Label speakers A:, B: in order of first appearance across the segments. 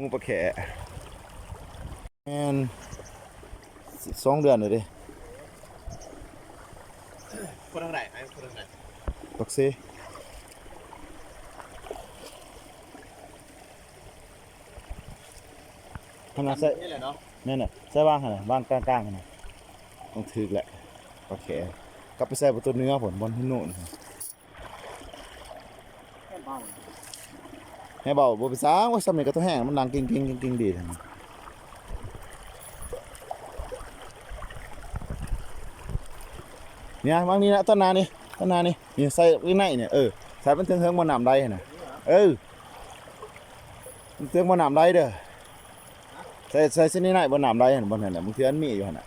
A: งูปลาแขแมนสองเดือนเลยดิ
B: คนทางไหนไอ้คนทางไหน
A: ปักซีขนาดใส่
B: นี่แหละเนาะ
A: นั่นน่ะใส่ว่างขนาดว่างกลางๆขนาดต้องถึกแหละปลาแขกลับไปใส่ประตูเนื้อผลบอลที่โน่น
B: แค่เบ้า
A: แม่บอกบ่ไปสร้างว่าสมัยก็ต้องแห้งมันดังกิ้งกิ้งกิ้งกิ้งดีทันเนี่ยวางนี่นะต้นนานี่ต้นนานี่นี่ใส่ไว้ในเนี่ยเออใส่เป็นเทิงเทิงบนน้ำได้น่ะเออมันเทิงบนน้ำได้เด้อใส่ใส่เส้นนี้ในบนน้ำได้หั่นบนนั่นแหละมันเทือนมีอยู่หั่นน่ะ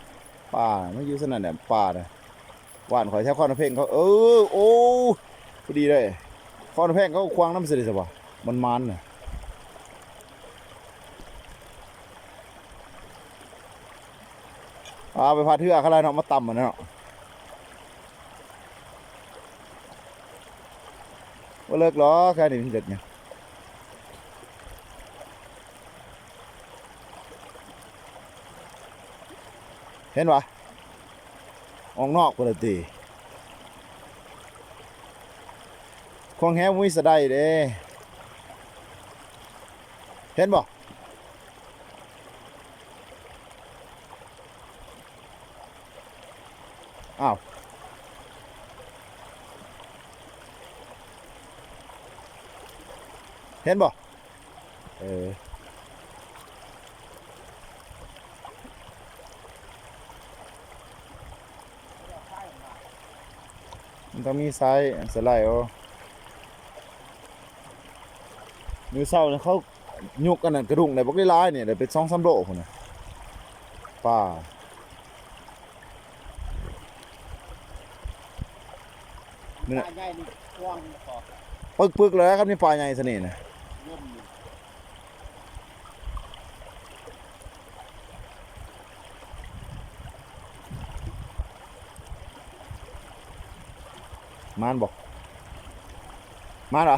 A: ป่ามันอยู่สนั่นน่ะป่าน่ะหวานข่อยแท้ข้อนเพลงเขาเออโอ้พอดีเลยข้อนเพลงเขาควางน้ำเสด็จสบ่ มันมันน่ะเอาไปพาเทือกอะไรเนาะมาต่ำมันเนาะว่าเลิกล้อแค่นี้มันเด็ดเนี่ยเห็นปะออกนอกปกติควงแฮมุ้ยสะได้เด้ เห็นบ่อ้าวเห็นบ่เออมันต้องมีไซส์สไลด์เอามือเศร้าเนี่ยเขา ยุกกันนั่นกระดุงในบักได้ร้ายเนี่ยได้เป็นสองสามโลคนน่ะป่า
B: ปลาใหญ่นี่กว้างพอ
A: ปึกปึกเลยครับนี่ปลาใหญ่สนิทนะ
B: มอยู่
A: มานบอกมานเหรอ